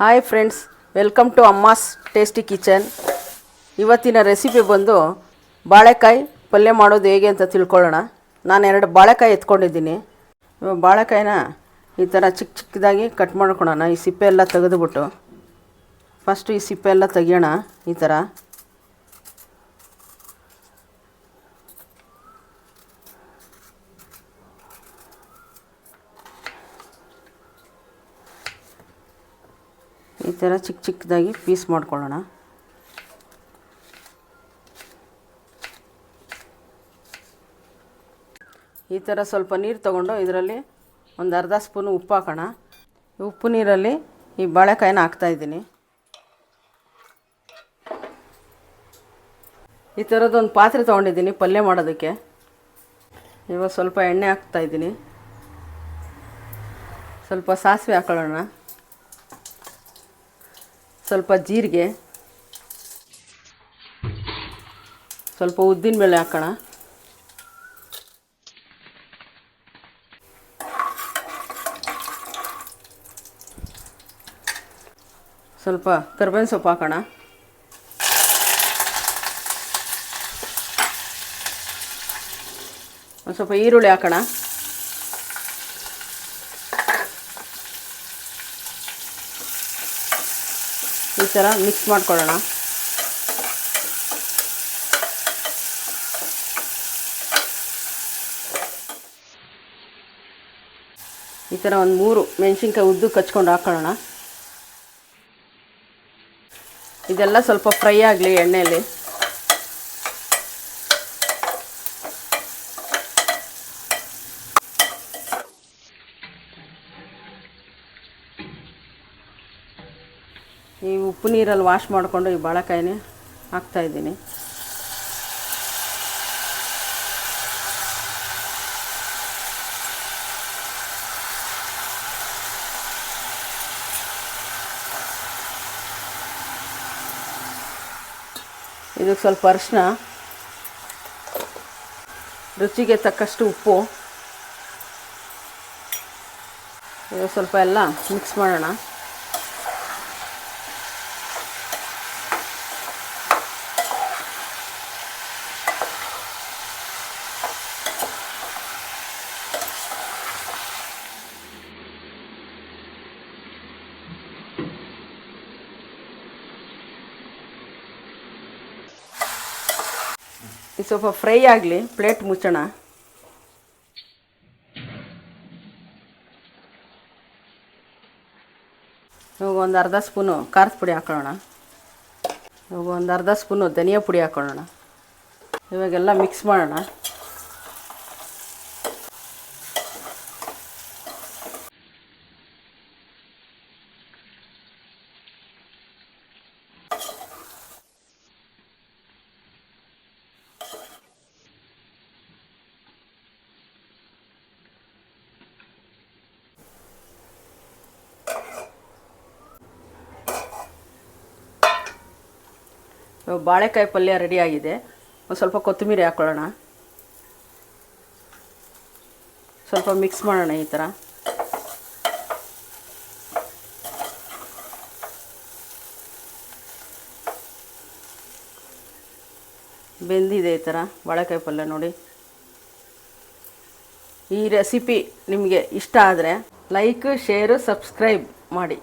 Hi friends welcome to Amma's tasty kitchen ಇವತ್ತಿನ recipe ಬಂದು ಬಾಳೆಕಾಯಿ ಪಲ್ಯ ಮಾಡೋದು ಹೇಗೆ ಅಂತ ತಿಳ್ಕೊಳ್ಳೋಣ. ನಾನು ಎರಡು ಬಾಳೆಕಾಯಿ ಎತ್ಕೊಂಡಿದ್ದೀನಿ. ಬಾಳೆಕಾಯಿನ ಈ ಥರ ಚಿಕ್ಕ ಚಿಕ್ಕದಾಗಿ ಕಟ್ ಮಾಡ್ಕೊಳೋಣ ಈ ಸಿಪ್ಪೆ ಎಲ್ಲ ತೆಗೆದುಬಿಟ್ಟು. ಫಸ್ಟು ಈ ಸಿಪ್ಪೆ ಎಲ್ಲ ತೆಗಿಯೋಣ ಈ ಥರ ಈ ಥರ ಚಿಕ್ಕ ಚಿಕ್ಕದಾಗಿ ಪೀಸ್ ಮಾಡ್ಕೊಳ್ಳೋಣ. ಈ ಥರ ಸ್ವಲ್ಪ ನೀರು ತೊಗೊಂಡು ಇದರಲ್ಲಿ ಒಂದು ಅರ್ಧ ಸ್ಪೂನು ಉಪ್ಪು ಹಾಕೋಣ. ಉಪ್ಪು ನೀರಲ್ಲಿ ಈ ಬಾಳೆಕಾಯಿನ ಹಾಕ್ತಾಯಿದ್ದೀನಿ ಈ ಥರದ್ದೊಂದು ಪಾತ್ರೆ ತೊಗೊಂಡಿದ್ದೀನಿ ಪಲ್ಯ ಮಾಡೋದಕ್ಕೆ. ಇವಾಗ ಸ್ವಲ್ಪ ಎಣ್ಣೆ ಹಾಕ್ತಾಯಿದ್ದೀನಿ ಸ್ವಲ್ಪ ಸಾಸಿವೆ ಹಾಕೊಳ್ಳೋಣ. ಸ್ವಲ್ಪ ಜೀರಿಗೆ ಸ್ವಲ್ಪ ಉದ್ದಿನ ಬೇಳೆ ಹಾಕೋಣ. ಸ್ವಲ್ಪ ಕರ್ಬೇವಿನ ಸೊಪ್ಪು ಹಾಕೋಣ. ಒಂದು ಸ್ವಲ್ಪ ಈರುಳ್ಳಿ ಹಾಕೋಣ. ಈ ಥರ ಮಿಕ್ಸ್ ಮಾಡ್ಕೊಳ್ಳೋಣ. ಈ ಥರ ಒಂದು ಮೂರು ಮೆಣಸಿನ್ಕಾಯಿ ಉದ್ದು ಕಚ್ಕೊಂಡು ಹಾಕೊಳ್ಳೋಣ. ಇದೆಲ್ಲ ಸ್ವಲ್ಪ ಫ್ರೈ ಆಗಲಿ ಎಣ್ಣೆಯಲ್ಲಿ. ಈ ಉಪ್ಪು ನೀರಲ್ಲಿ ವಾಶ್ ಮಾಡಿಕೊಂಡು ಈ ಬಾಳೆಕಾಯಿನೇ ಹಾಕ್ತಾಯಿದ್ದೀನಿ ಇದಕ್ಕೆ ಸ್ವಲ್ಪ ಅರಿಶಿನ, ರುಚಿಗೆ ತಕ್ಕಷ್ಟು ಉಪ್ಪು, ಇದು ಸ್ವಲ್ಪ ಎಲ್ಲ ಮಿಕ್ಸ್ ಮಾಡೋಣ. ಇದು ಸ್ವಲ್ಪ ಫ್ರೈ ಆಗಲಿ, ಪ್ಲೇಟ್ ಮುಚ್ಚೋಣ. ಇವಾಗ ಒಂದು ಅರ್ಧ ಸ್ಪೂನು ಖಾರದ ಪುಡಿ ಹಾಕೊಳ್ಳೋಣ. ಇವಾಗ ಒಂದು ಅರ್ಧ ಸ್ಪೂನು ಧನಿಯಾ ಪುಡಿ ಹಾಕೊಳ್ಳೋಣ. ಇವಾಗೆಲ್ಲ ಮಿಕ್ಸ್ ಮಾಡೋಣ. ಬಾಳೆಕಾಯಿ ಪಲ್ಯ ರೆಡಿ ಆಗಿದೆ. ಒಂದು ಸ್ವಲ್ಪ ಕೊತ್ತಂಬರಿ ಹಾಕ್ಕೊಳ್ಳೋಣ ಸ್ವಲ್ಪ ಮಿಕ್ಸ್ ಮಾಡೋಣ ಈ ಥರ ಬೆಂದಿದೆ ಈ ಥರ ಬಾಳೆಕಾಯಿ ಪಲ್ಯ ನೋಡಿ. ಈ ರೆಸಿಪಿ ನಿಮಗೆ ಇಷ್ಟ ಆದರೆ ಲೈಕ್ ಶೇರು ಸಬ್ಸ್ಕ್ರೈಬ್ ಮಾಡಿ.